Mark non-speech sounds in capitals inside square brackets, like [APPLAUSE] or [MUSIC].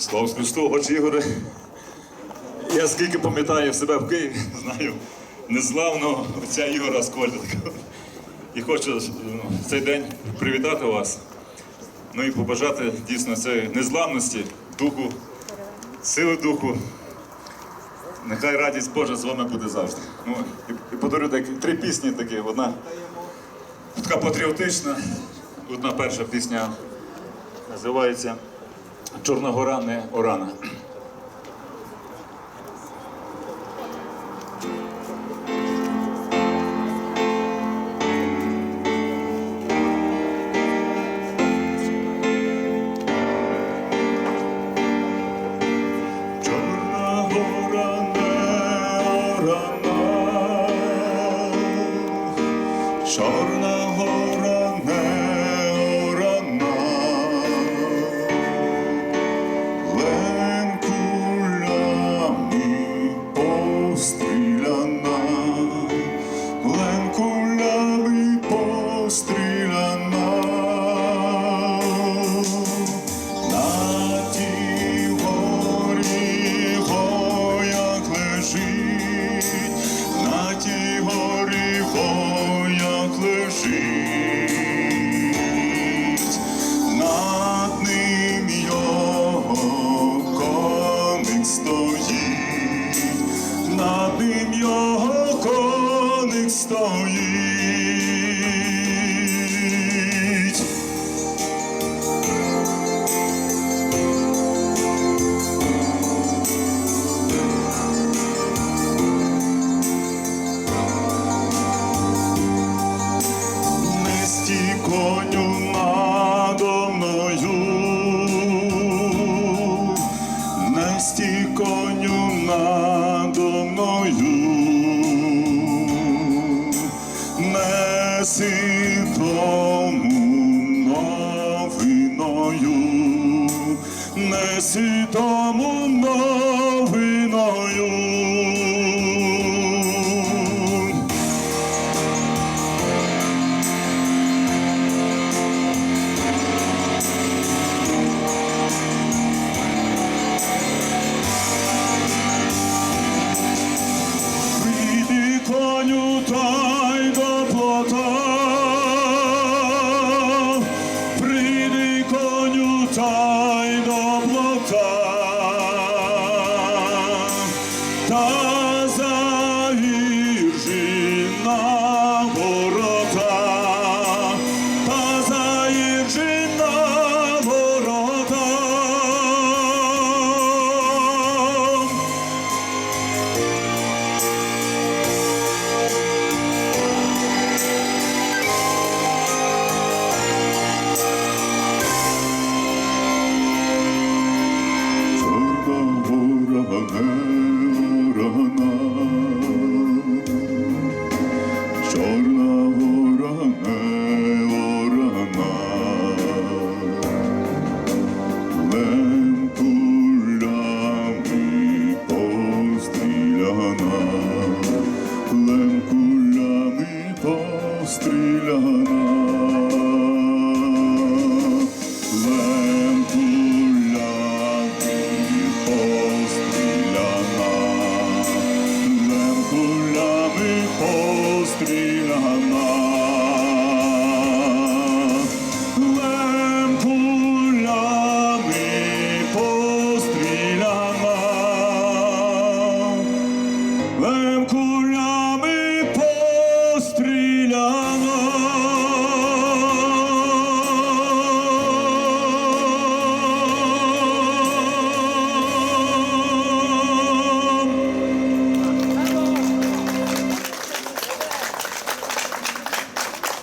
Слава Христу, отче Ігоре. Я скільки пам'ятаю себе в Києві, [LAUGHS] знаю незламного отця Ігора Скольдика. І хочу ну, в цей день привітати вас. Ну і побажати дійсно цієї незламності, духу, сили духу. Нехай радість Божа з вами буде завжди. Ну, і, і подарю такі, три пісні такі. Одна така патріотична, одна перша пісня називається Чорна гора не Орана. Стоїть. не стій коню надо мною, не коню надо неси тому новиною, неси тому й до плота. ми.